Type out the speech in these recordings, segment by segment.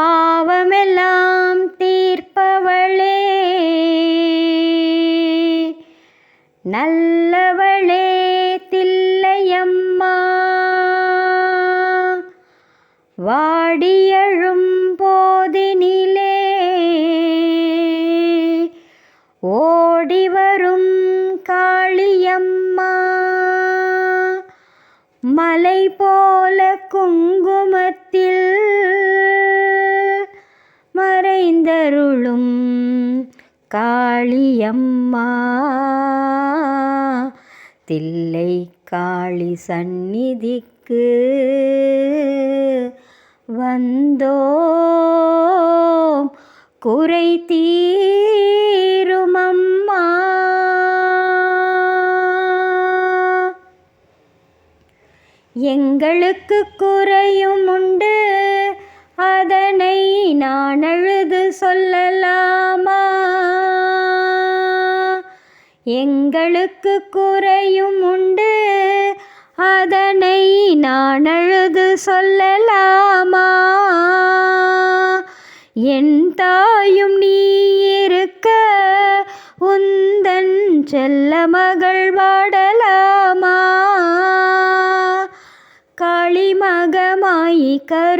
பாவமெல்லாம் தீர்ப்பவளே. நல்லவளே தில்லையம்மா. வாடியழும் போதினிலே. ஓடி வரும் காளியம்மா. மலை போல குங்குமத்தில் மறைந்தருளும் காளியம்மா. தில்லை காளி சந்நிதிக்கு வந்தோம் குறை தீருமம்மா. எங்களுக்கு குறையும் உண்டு. அதனை நான் அழுது சொல்லலாமா? எங்களுக்கு குறையும் உண்டு. அதனை நான் அழுது சொல்லலாமா? என் தாயும் நீ இருக்க உந்தன் செல்ல மகள் வாடலாமா? காளிமகமாயி கருமாரி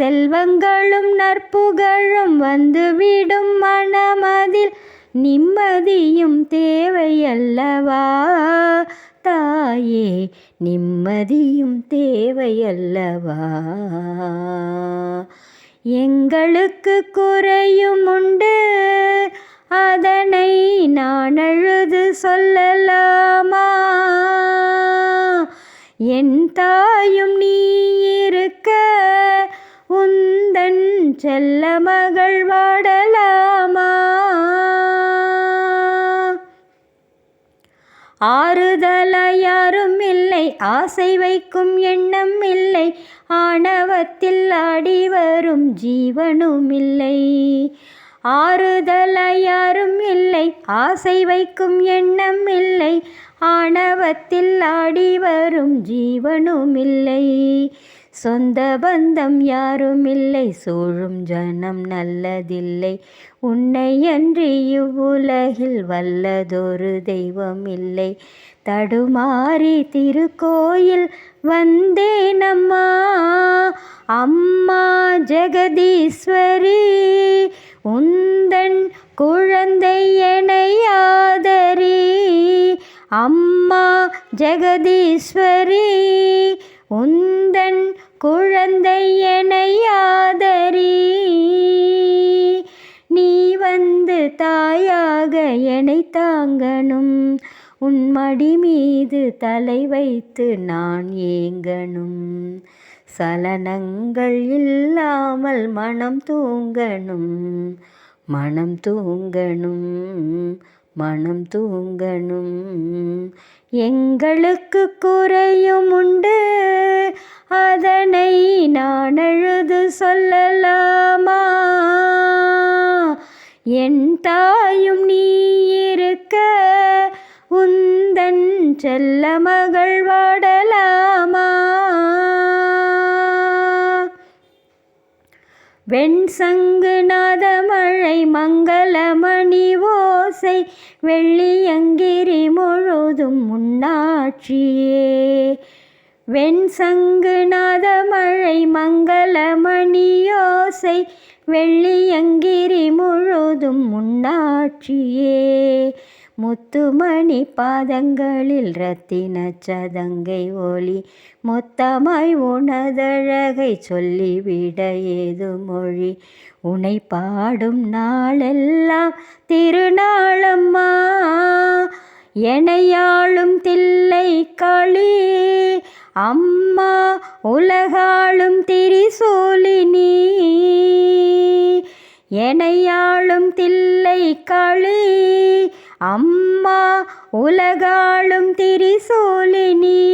செல்வங்களும் நற்புகழும் வந்துவிடும் மனமதில் நிம்மதியும் தேவையல்லவா? தாயே நிம்மதியும் தேவையல்லவா? எங்களுக்கு குறையும் உண்டு. அதனை நான் அழுது சொல்லலாமா? என் தாயும் நீ இருக்க செல்ல மகள் வாடலாமா? ஆறுதலாய் யாரும் இல்லை ஆசை வைக்கும் எண்ணம் இல்லை ஆணவத்தில் ஆடி வரும் ஜீவனும் இல்லை. ஆறுதலாய் யாரும் இல்லை ஆசை வைக்கும் எண்ணம் இல்லை ஆணவத்தில் ஆடி வரும் ஜீவனும் இல்லை. சொந்த பந்தம் யாரும் இல்லை சூழும் ஜனம் நல்லதில்லை. உன்னை அன்றி இவ்வுலகில் வல்லதொரு தெய்வம் இல்லை தடுமாறி திருக்கோயில் வந்தேனம்மா அம்மா ஜெகதீஸ்வரி உந்தன் குழந்தை எனையாதரி அம்மா ஜெகதீஸ்வரி உன் குழந்தை நீ வந்து தாயாக என்னை தாங்கணும். உன் மடி மீது தலை வைத்து நான் ஏங்கணும். சலனங்கள் இல்லாமல் மனம் தூங்கணும். மனம் தூங்கணும். மனம் தூங்கணும். எங்களுக்கு குறையும் உண்டு. அதனை நான் அழுது சொல்லலாமா? என் தாயும் நீ இருக்க. உந்தன் செல்ல மகள் வாடலாமா வெண்சங்கு நாதமழை மங்களமணி ஓசை வெள்ளியங்கிரி முழுதும் முன்னாட்சியே. வெண்சங்கு நாதமழை மங்களமணியோசை வெள்ளியங்கிரி முழுதும் முன்னாட்சியே. முத்துமணி பாதங்களில் ரத்தின சதங்கை ஒளி மொத்தமாய் உனதழகை சொல்லிவிட ஏது மொழி? உனை பாடும் நாளெல்லாம் திருநாளம்மா எனையாளும் தில்லை களி அம்மா உலகாளும் திரிசூலினி எனையாளும் தில்லை களி அம்மா உலகாளும் திரிசூலினி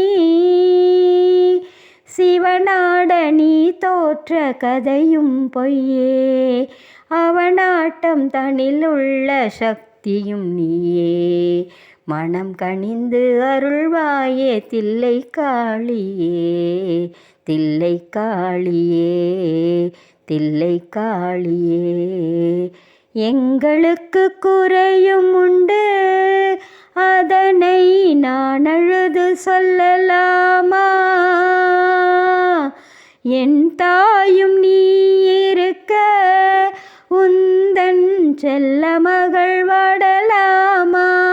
சிவனாட நீ தோற்ற கதையும் பொய்யே. அவனாட்டம் தனிலுள்ள சக்தியும் நீயே. மனம் கனிந்து அருள்வாயே தில்லை காளியே. தில்லை காளியே தில்லை காளியே. எங்களுக்கு குறையும் உண்டு. அதனை நான் அழுது சொல்லலாமா? என் தாயும் நீ இருக்க உந்தன் செல்ல மகள் வாடலாமா?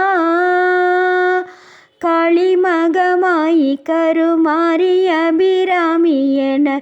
காளிமகமாயி கருமாரி அபிராமி என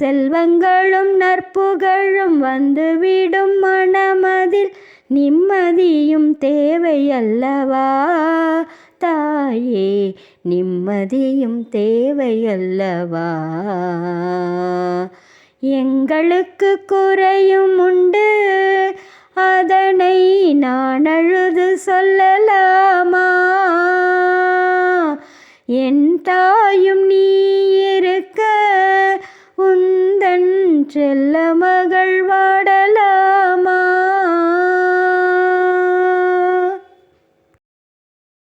செல்வங்களும் நற்புகழும் வந்துவிடும் மனமதில் நிம்மதியும் தேவையல்லவா? தாயே நிம்மதியும் தேவையல்லவா? எங்களுக்கு குறையும் உண்டு. அதனை நான் அழுது சொல்லலாமா? என் தாயும் நீ இருக்க செல்ல மகள்